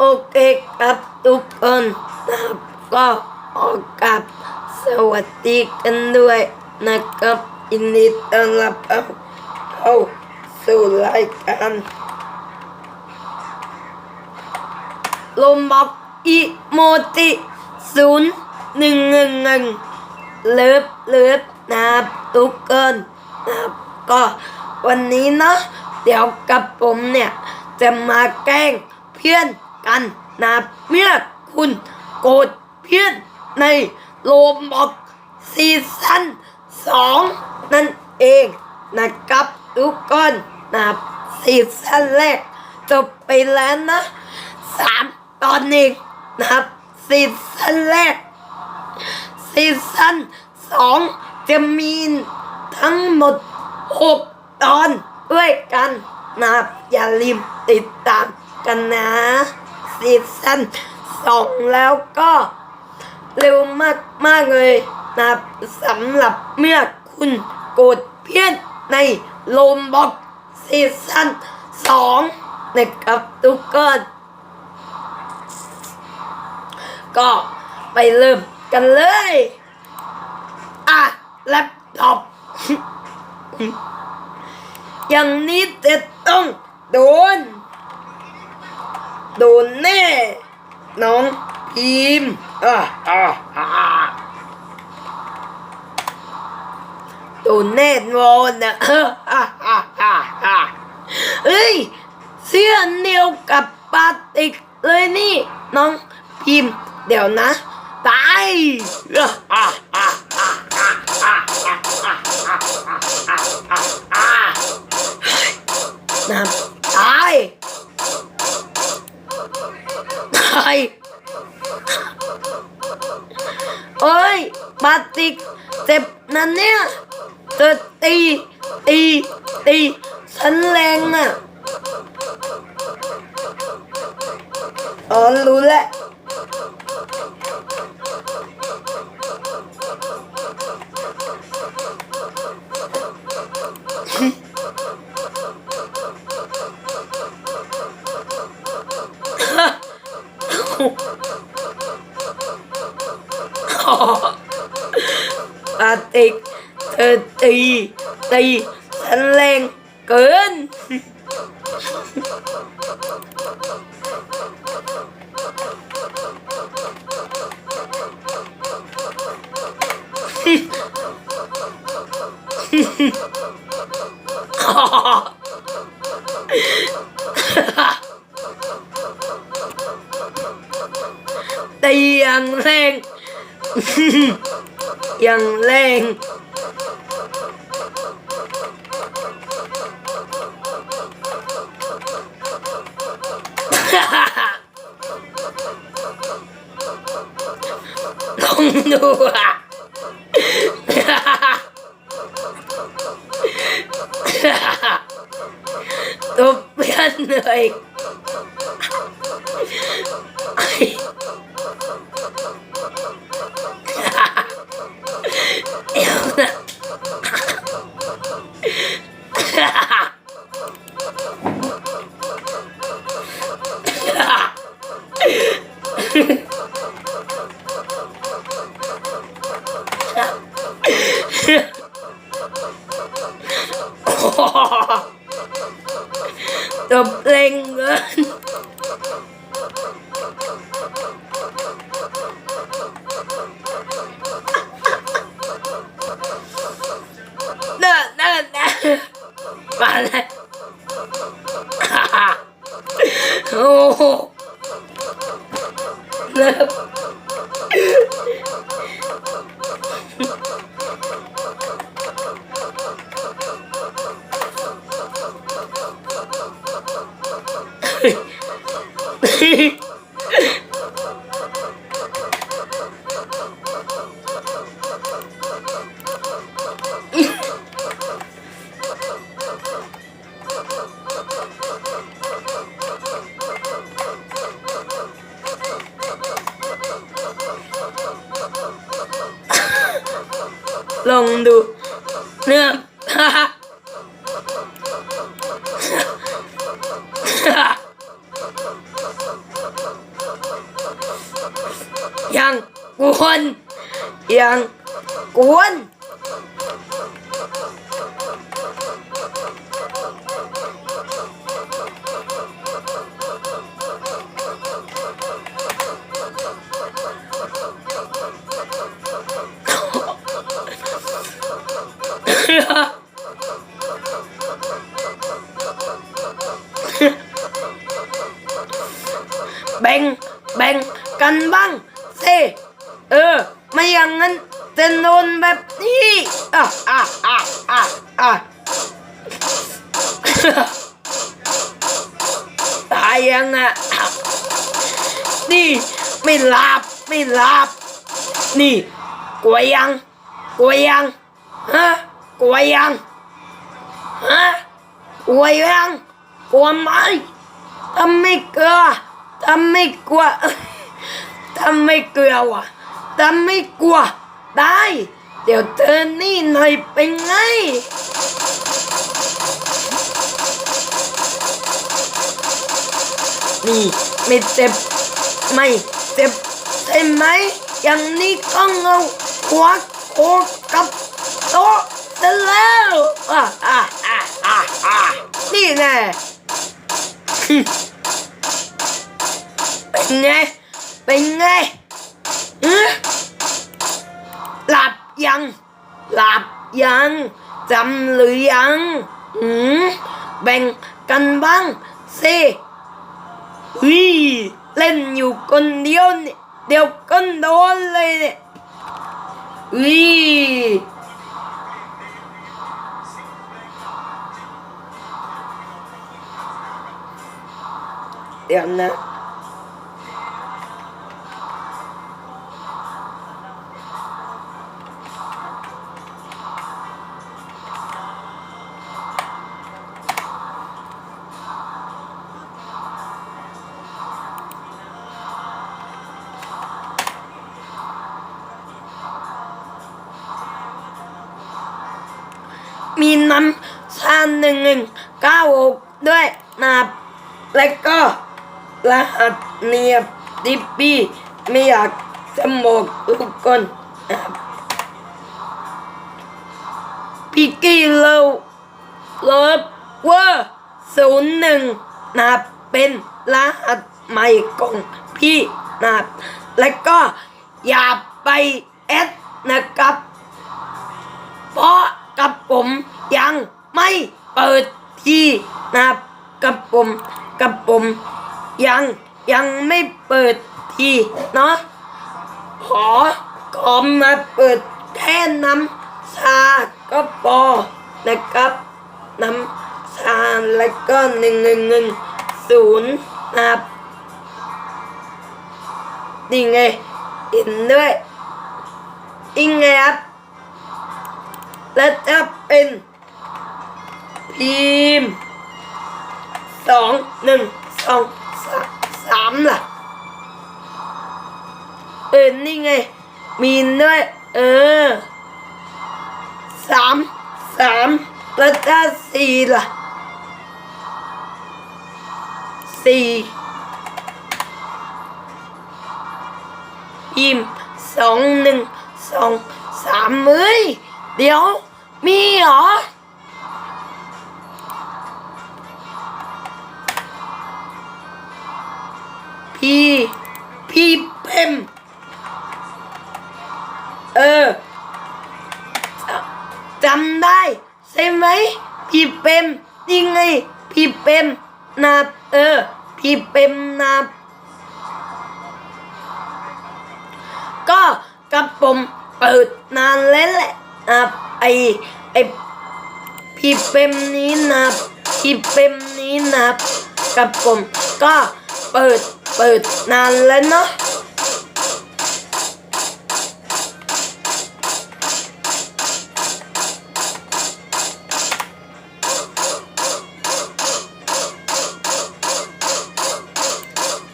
โอเคครับทุกคนนะครับก็ออกกับสวัสดีกันด้วยนะครับยินดีต้อนรับเข้าสู่รายการลมบอกอีโมติศูนย์หนึ่งหนึ่งหนึ่งเลิฟเลิฟนะครับทุกคนนะครับก็วันนี้เนาะเดี๋ยวกับผมเนี่ยจะมาแกล้งเพื่อน กันนะเมื่อคุณโกรธเพื่อนในโลบอกซีซั่นสองนั่นเองนะครับทุกคนนะซีซั่นแรกจบไปแล้วนะสามตอนเองนะครับซีซั่นแรกซีซั่นสองจะมีทั้งหมดหกตอนด้วยกันนะครับอย่าลืมติดตามกันนะ ซีซั่นสองแล้วก็เร็วมากมากเลยนะสำหรับเมื่อคุณโกรธเพื่อนในโลมบอกซีซั่นสองนะครับทุกคนก็ไปเริ่มกันเลย อะแล็ปท็อปอย่างนี้จะต้องโดน โดนแน่ น้องพิมอะอะอะโดนแน่นอนนะอะอะอะอะเฮ้ย เสื้อเดียวกับปาติกเลยนี่ น้องพิมเดี๋ยวนะ ตายอะอะอะอะอะอะอะอะอะอะอะน้ำตาย อยเอ้ยบาดติกเจ็บนั่นเนี่ยเธอตีตีตีฉันแรงอะอ๋อรู้แล้ว ติกเธอตีตีฉันแรงเกิน ตีอย่างแรง dần lên. Không đùa tôi biết người 完了 ลองดู เนื้อยังกวนยังกวน แบ่งแบ่งกันบ้างสิเออ ไม่อย่างนั้นจะโดนแบบนี้อะอะอะอะอะตายยังอะนี่ไม่หลับไม่หลับนี่กลัวยังกลัวยังฮะ กลัวยังฮะกลัวยังกลัวไหมทำไม่กลัวทำไม่กลัวทำไม่กลัววะทำไม่กลัวได้ เดี๋ยวเธอนี่หน่อยเป็นไงนี่ไม่เจ็บไม่เจ็บใช่ไหมอย่างนี้ก็เงาหัวโคก ต๊ะซะแล้วอะอะอะอะอะนี่แน่เป็นไง เป็นไงฮะหลับยัง หลับยังจำหรือยังหืมแบ่งกันบ้างสิวิเล่นอยู่คนเดียวเนี่ยเดี๋ยวก็โดนเลยเนี่ยวิ เดี๋ยวนะมีน้ำชาหนึ่งหนึ่งเก้าหกด้วยนะแล้วก็ รหัสเนียบดิปปี้ไม่อยากจะบอกทุกคนพิกกี้เลวเลิฟเวอร์ศูนย์หนึ่งนะครับเป็นรหัสใหม่ของพี่นะครับแล้วก็อย่าไปแอดนะครับ เพราะกับผมยังไม่เปิดที่นะครับกับผมกับผม ยังยังไม่เปิดทีเนาะขอขอมาเปิดแค่น้ำชาก็พอนะครับน้ำชาแล้วก็หนึ่งหนึ่งหนึ่งศูนย์นะครับนี่ไงเห็นด้วยอีกไงครับและจะเป็นพิมพ์สองหนึ่งสอง สามสามล่ะ เออ นี่ไง มีนด้วย เออ สาม สามแล้วจะสี่ล่ะ สี่พิมสองหนึ่งสองสามเอ้ยเดี๋ยว มีเหรอ พี่พี่เพ็มเออจจำได้ใช่ไหมพี่เพ็มยังไงพี่เพ็มนาเออพี่เพ็มนาก็กับผมเปิดนานแล้วแหละนะไอไอพี่เพ็มนี้นะพี่เพ็มนี้นะกับผมก็เปิด เปิดนานแล้วเนาะ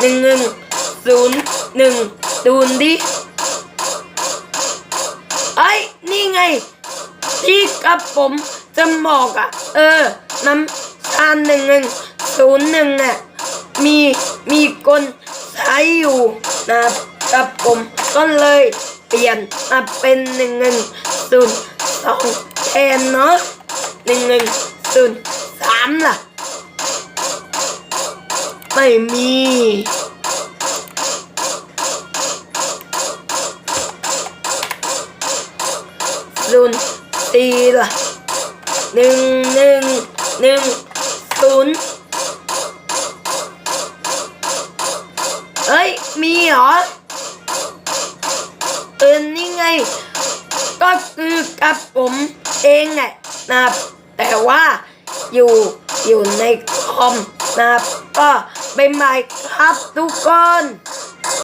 หนึ่งหนึ่งศูนย์หนึ่งดูนดิไอ้นี่ไง ที่กับผมจะบอกอะ เออ น้ำตาลหนึ่งหนึ่งศูนย์หนึ่งน่ะ มีมีคนใช้อยู่นะครับกับผมก็เลยเปลี่ยนมาเป็นหนึ่งหนึ่งศูนย์สองแทนเนาะหนึ่งหนึ่งศูนย์สามล่ะ ไม่มีศูนย์สี่ล่ะหนึ่งหนึ่งหนึ่ง ครับ ผมเองไงนะครับ แต่ว่าอยู่อยู่ในคอมนะครับ ก็เป็นไมครับทุกคน